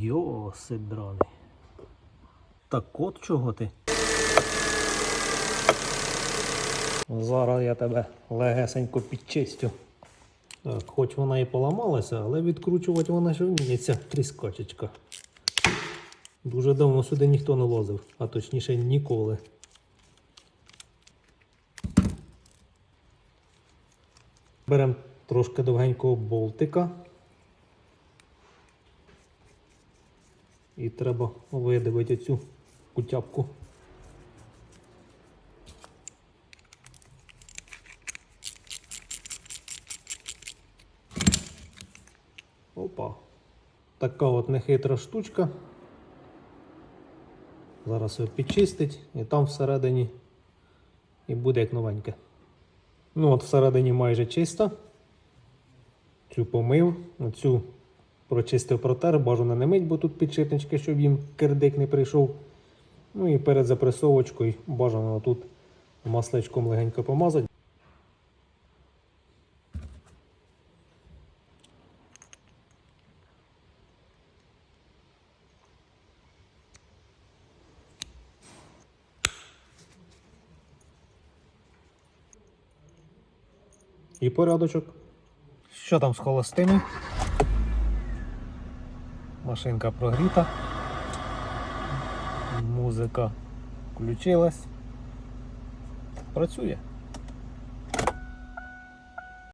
Йосип драний. Так от чого ти? Зараз я тебе легесенько підчистю. Так, хоч вона і поламалася, але відкручувати вона ще вміється тріскачечка. Дуже давно сюди ніхто не лозив, а точніше ніколи. Беремо трошки довгенького болтика. І треба видавити цю кутяпку. Опа. Така от нехитра штучка. Зараз його підчистить і там всередині і буде як новеньке. Ну от всередині майже чисто. Цю помив, цю прочистив протер, бажано не мить, бо тут підшипнички, щоб їм кирдик не прийшов. Ну і перед запресовочкою бажано тут масличком легенько помазати. І порядочок. Що там з холостими? Машинка прогріта. Музика включилась. Працює.